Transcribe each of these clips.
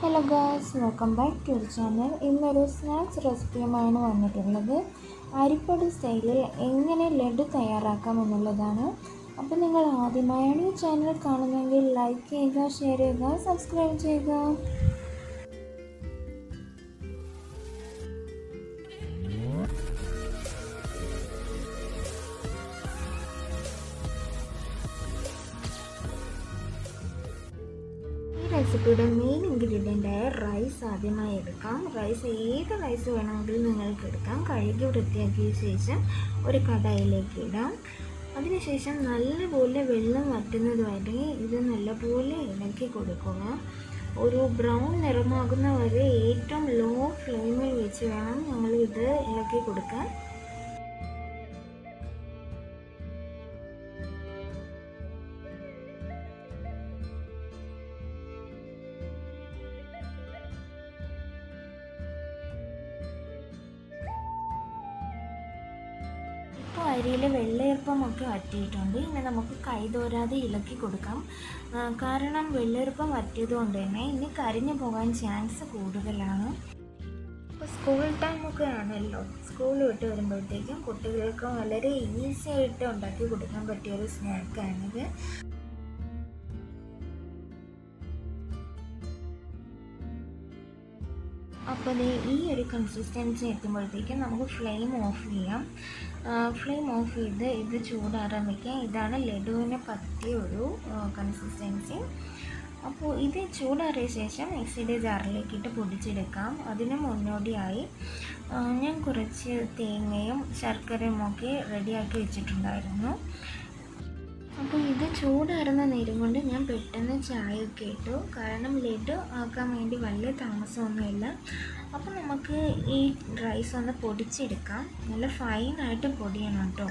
Hello guys welcome back to channel ഇന്നൊരു snacks റെസിപ്പിയുമാണ് വന്നിട്ടുള്ളത്. അരിപ്പൊടി സ്റ്റൈലിൽ എങ്ങനെ ലഡു തയ്യാറാക്കാം എന്നുള്ളതാണ്. അപ്പോൾ നിങ്ങൾ ആദ്യമായാണ് ഈ ചാനൽ കാണുന്നതെങ്കിൽ ലൈക്ക് ചെയ്യുക ഷെയർ ചെയ്യുക സബ്സ്ക്രൈബ് ചെയ്യുക. റെസിപ്പിയുടെ മെയിൻ ഇൻഗ്രീഡിയന്റായ റൈസ് ആദ്യമായി എടുക്കാം. റൈസ് ഏത് റൈസ് വേണമെങ്കിലും നിങ്ങൾക്ക് എടുക്കാം. കഴുകി വൃത്തിയാക്കിയ ശേഷം ഒരു കടായിലേക്ക് ഇടാം. അതിനുശേഷം നല്ലപോലെ വെള്ളം വറ്റുന്നതുവരെ ഇത് നല്ലപോലെ ഇളക്കി കൊടുക്കുക. ഒരു ബ്രൗൺ നിറമാകുന്ന വരെ ഏറ്റവും ലോ ഫ്ലെയിമിൽ വെച്ച് വേണം ഇത് ഇളക്കി കൊടുക്കാൻ. അരിയിൽ വെള്ളയപ്പമൊക്കെ വറ്റിയിട്ടുണ്ട്. ഇനി നമുക്ക് കൈ തോരാതെ ഇളക്കി കൊടുക്കാം. കാരണം വെള്ളയപ്പം വറ്റിയത് കൊണ്ട് തന്നെ ഇനി കരിഞ്ഞു പോകാൻ ചാൻസ് കൂടുതലാണ്. ഇപ്പോൾ സ്കൂൾ ടൈമൊക്കെ ആണല്ലോ. സ്കൂൾ വിട്ട് വരുമ്പോഴത്തേക്കും കുട്ടികൾക്ക് വളരെ ഈസി ആയിട്ട് ഉണ്ടാക്കി കൊടുക്കാൻ പറ്റിയൊരു സ്നാക്കാണിത് അപ്പോൾ ദേ ഈ ഒരു കൺസിസ്റ്റൻസി എത്തുമ്പോഴത്തേക്കും നമുക്ക് ഫ്ലെയിം ഓഫ് ചെയ്യാം. ഫ്ലെയിം ഓഫ് ചെയ്ത് ഇത് ചൂടാറാൻ ഇതാണ് ലഡുവിന് പറ്റിയ ഒരു കൺസിസ്റ്റൻസി അപ്പോൾ ഇത് ചൂടാറിയ ശേഷം മിക്സിയുടെ ജാറിലേക്ക് ഇട്ട് പൊടിച്ചെടുക്കാം. അതിന് മുന്നോടിയായി ഞാൻ കുറച്ച് തേങ്ങയും ശർക്കരയും ഒക്കെ റെഡിയാക്കി വെച്ചിട്ടുണ്ടായിരുന്നു. അപ്പോൾ ഇത് ചൂടാറുന്ന നേരം കൊണ്ട് ഞാൻ പെട്ടെന്ന് ചായ ഒക്കെ ഇട്ടു. കാരണം ലഡു ആക്കാൻ വേണ്ടി വലിയ താമസമൊന്നുമില്ല. അപ്പോൾ നമുക്ക് ഈ റൈസ് ഒന്ന് പൊടിച്ചെടുക്കാം. നല്ല ഫൈനായിട്ട് പൊടിയണം കേട്ടോ.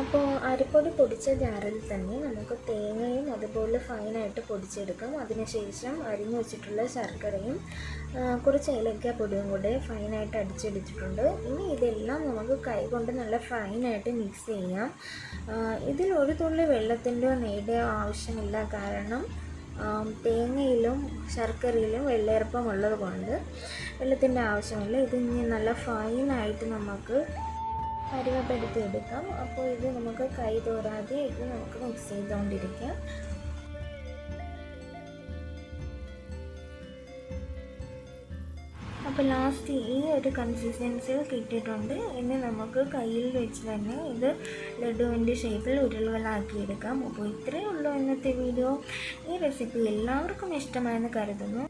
അപ്പോൾ അരിപ്പൊടി പൊടിച്ച ജാറിൽ തന്നെ നമുക്ക് തേങ്ങയും അതുപോലെ ഫൈനായിട്ട് പൊടിച്ചെടുക്കാം. അതിനുശേഷം അരിഞ്ഞു വെച്ചിട്ടുള്ള ശർക്കരയും കുറച്ച് ഏലക്ക പൊടിയും കൂടെ ഫൈനായിട്ട് അടിച്ചെടുത്തിട്ടുണ്ട്. ഇനി ഇതെല്ലാം നമുക്ക് കൈകൊണ്ട് നല്ല ഫൈനായിട്ട് മിക്സ് ചെയ്യാം. ഇതിൽ ഒരു തുള്ളി വെള്ളത്തിന്റെയോ നെയ്യുടെയോ ആവശ്യമില്ല കാരണം തേങ്ങയിലും ശർക്കരയിലും വെള്ളയർപ്പം ഉള്ളത് കൊണ്ട് വെള്ളത്തിന്റെ ആവശ്യമില്ല. ഇത് ഇനി നല്ല ഫൈനായിട്ട് നമുക്ക് പരുവപ്പെടുത്തി എടുക്കാം അപ്പോൾ ഇത് നമുക്ക് കൈ തോരാതെ ഇത് നമുക്ക് മിക്സ് ചെയ്തുകൊണ്ടിരിക്കാം. അപ്പോൾ ലാസ്റ്റ് ഈ ഒരു കൺസിസ്റ്റൻസി കിട്ടിയിട്ടുണ്ട്. ഇനി നമുക്ക് കയ്യിൽ വെച്ച് തന്നെ ഇത് ലഡുവിന്റെ ഷേപ്പിൽ ഉരുളകളാക്കി എടുക്കാം. അപ്പോൾ ഇത്രയേ ഉള്ളൂ ഇന്നത്തെ വീഡിയോ ഈ റെസിപ്പി എല്ലാവർക്കും ഇഷ്ടമായെന്ന് കരുതുന്നു.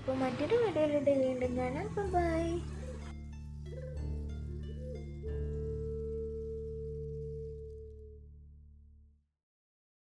അപ്പോൾ മറ്റൊരു വീഡിയോയിലൂടെ വീണ്ടും കാണാം. ബൈ